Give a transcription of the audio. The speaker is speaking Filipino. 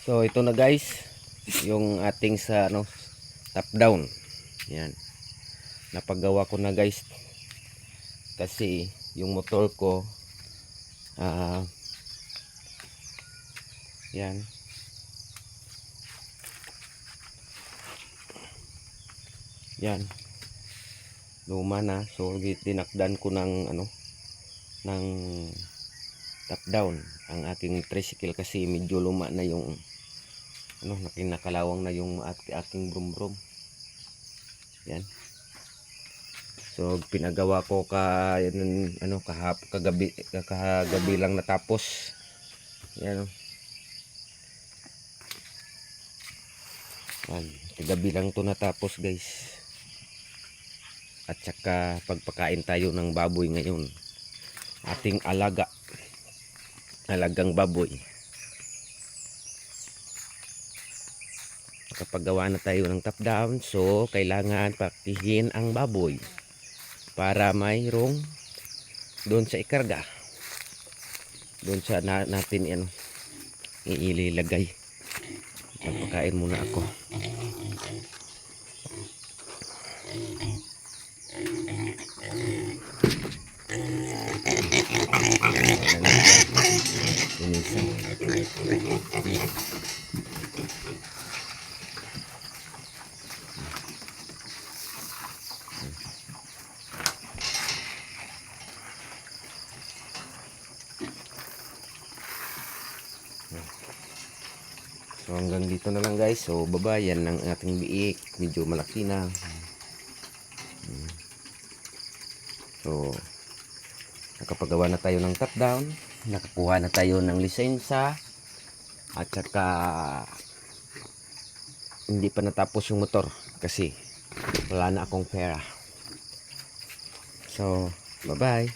So ito na guys, yung ating sa ano top down. Yan. Napagawa ko na guys. Kasi yung motor ko ah yan. Yan. Luma na. So dinakdan ko ng ano ng top down. Ang aking tricycle kasi medyo luma na yung ano nakinakalawang na yung aking brum brum yan. So pinagawa ko ka yan, ano kahap kagabi kagabi lang natapos. Yan oh. yan. Kagabi lang to natapos guys. At saka pagpakain tayo ng baboy ngayon. Ating alaga alagang baboy. Nakapagawa na tayo ng top down so kailangan pakihin ang baboy para mayroong doon sa ikarga. Doon sa na, natin ano iililagay. Pagpakain muna ako So hanggang dito na lang guys. So baba yan ng ating biik. Medyo malaki na. Hmm. So nakapagawa na tayo ng top down. Nakakuha na tayo ng lisensya. At saka hindi pa natapos yung motor kasi wala na akong pera. So bye bye.